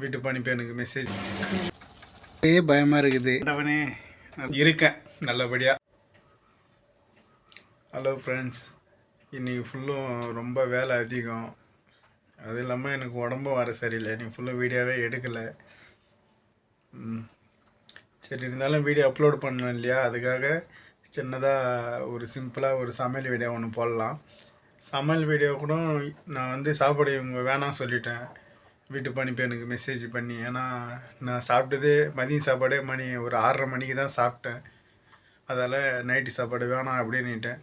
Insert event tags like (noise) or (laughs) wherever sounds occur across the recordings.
வீட்டு பணிப்பு எனக்கு மெசேஜ் பயமாக இருக்குது. நான் இருக்கேன் நல்லபடியாக ஹலோ ஃப்ரெண்ட்ஸ் இன்றைக்கி ஃபுல்லும் ரொம்ப வேலை அதிகம். அது இல்லாமல் எனக்கு உடம்பும் வர சரியில்லை. இன்னைக்கு ஃபுல்லாக வீடியோவே எடுக்கலை. ம். சரி இருந்தாலும் வீடியோ அப்லோட் பண்ணணும் இல்லையா? அதுக்காக சின்னதாக ஒரு சிம்பிளாக ஒரு சமையல் வீடியோ ஒன்று போடலாம். சமையல் வீடியோ கூட நான் வந்து சாப்பாடு இவங்க வேணாம் சொல்லிட்டேன். வீட்டு பணிப்பு எனக்கு மெசேஜ் பண்ணி ஏன்னா நான் சாப்பிட்டதே மதியம் சாப்பாடே மணி ஒரு ஆறரை மணிக்கு தான் சாப்பிட்டேன். அதால் நைட்டு சாப்பாடு வேணாம் அப்படின்னுட்டேன்.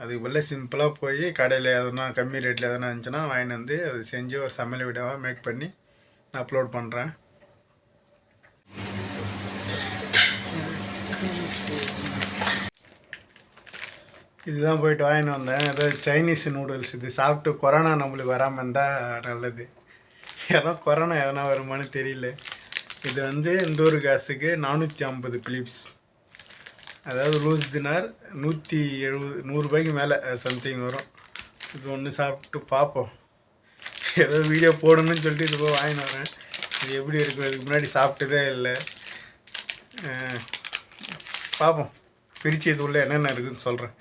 அதுக்கு பதிலாக சிம்பிளாக போய் கடையில் எதனா கம்மி ரேட்டில் எதனா இருந்துச்சுன்னா வாங்கிட்டு வந்து அது செஞ்சு ஒரு சமையல் வீடியோவாக மேக் பண்ணி நான் அப்லோட் பண்ணுறேன் இதுதான் போயிட்டு வாங்கிட்டு வந்தேன். ஏதாவது சைனீஸ் நூடுல்ஸ் இது சாப்பிட்டு கொரோனா நம்மளுக்கு வராமல் இருந்தால் நல்லது. ஏன்னா கொரோனா எதனா வருமானு தெரியல. இது வந்து இந்த ஒரு காசுக்கு நானூற்றி ஐம்பது பிலிப்ஸ் அதாவது லூஸ் தினார் நூற்றி எழுபது நூறுரூபாய்க்கு மேலே சம்திங் வரும். இது ஒன்று சாப்பிட்டு பார்ப்போம் ஏதோ வீடியோ போடணும்னு சொல்லிட்டு இது போய் வாங்கினு வரேன். இது எப்படி இருக்கும்? இதுக்கு முன்னாடி சாப்பிட்டதே இல்லை. பார்ப்போம் பிரித்து இது உள்ள என்னென்ன இருக்குதுன்னு சொல்கிறேன்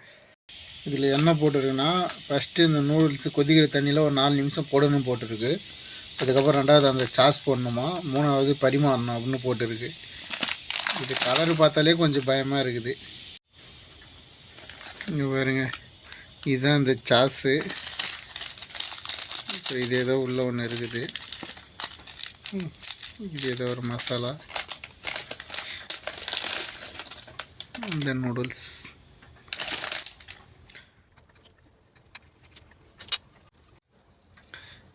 இதில் என்ன போட்டிருக்குன்னா ஃபஸ்ட்டு இந்த நூடுல்ஸ் கொதிக்கிற தண்ணியில் ஒரு நாலு நிமிஷம் போடணும் போட்டிருக்கு. அதுக்கப்புறம் ரெண்டாவது அந்த சாஸ் போடணுமா? மூணாவது பரிமாறணும் அப்படின்னு போட்டிருக்கு. இது கலர் பார்த்தாலே கொஞ்சம் பயமாக இருக்குது. இங்கே பாருங்க. இதுதான் இந்த சாஸு இப்போ இது ஏதோ உள்ள ஒன்று இருக்குது. இது ஏதோ ஒரு மசாலா இந்த நூடுல்ஸ்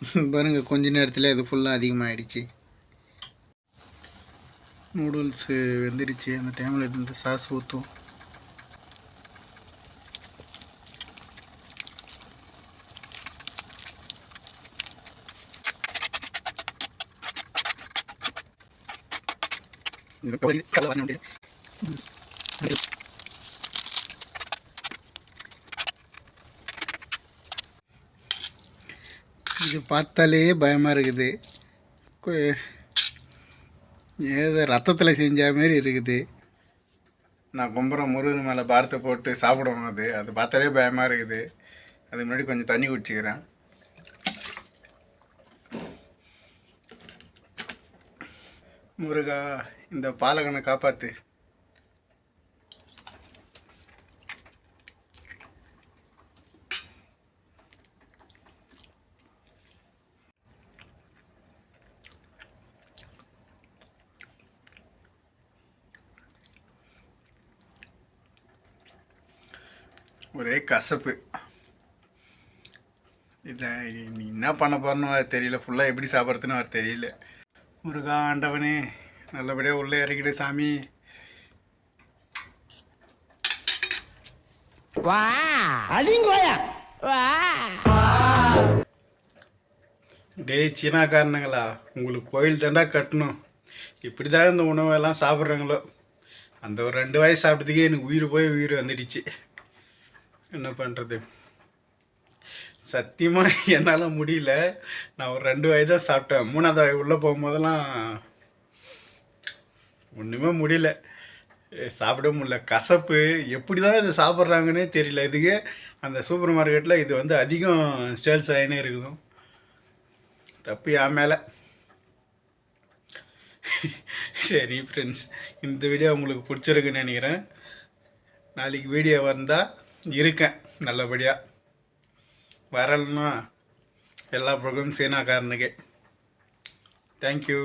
(laughs) பாருங்க கொஞ்ச நேரத்தில் இது ஃபுல்லாக அதிகமாகிடுச்சு நூடுல்ஸு வெந்துடுச்சு. அந்த டைமில் இந்த சாஸ் ஊற்றும் இது பார்த்தாலே பயமாக இருக்குது. ஏதோ ரத்தத்தில் செஞ்ச மாதிரி இருக்குது. நான் கும்புறம் முருகன் மேலே பாரத்தை போட்டு சாப்பிடுவோம் அது. அது பார்த்தாலே பயமாக இருக்குது. அதுக்கு முன்னாடி கொஞ்சம் தண்ணி குடிச்சிக்கிறேன். முருகா இந்த பாலகனை காப்பாற்று ஒரே கசப்பு. இதை நீ என்ன பண்ண போறனோ அது தெரியல. ஃபுல்லாக எப்படி சாப்பிட்றதுன்னு அது தெரியல. முருகா ஆண்டவனே நல்லபடியாக உள்ளே இறக்கிடு சாமி. டேய் சீனாக்காரனுங்களா உங்களுக்கு கோயில் தாண்டா கட்டணும். இப்படி தான் இந்த உணவெல்லாம் சாப்பிட்றாங்களோ. அந்த ஒரு ரெண்டு வாய் சாப்பிட்டதுக்கே எனக்கு உயிர் போய் உயிர் வந்துடுச்சு. என்ன பண்ணுறது சத்தியமாக என்னால் முடியல. நான் ஒரு ரெண்டு வாய் தான் சாப்பிட்டேன். மூணாவது வாய் உள்ளே போகும்போதெல்லாம் ஒன்றுமே முடியல. ஏ, சாப்பிட முடியல. கசப்பு. எப்படி தான் இது சாப்பிட்றாங்கன்னே தெரியல. இதுக்கு அந்த சூப்பர் மார்க்கெட்டில் இது வந்து அதிகம் சேல்ஸ் ஆகினே இருக்குதும் தப்பு என் மேலே. சரி ஃப்ரெண்ட்ஸ் இந்த வீடியோ உங்களுக்கு பிடிச்சிருக்குன்னு நினைக்கிறேன். நாளைக்கு வீடியோ வந்தால் இருக்கேன் நல்லபடியாக வரலன்னா எல்லா ப்ரோக்ராம் சீனாக்காரனுக்கே. தேங்க்யூ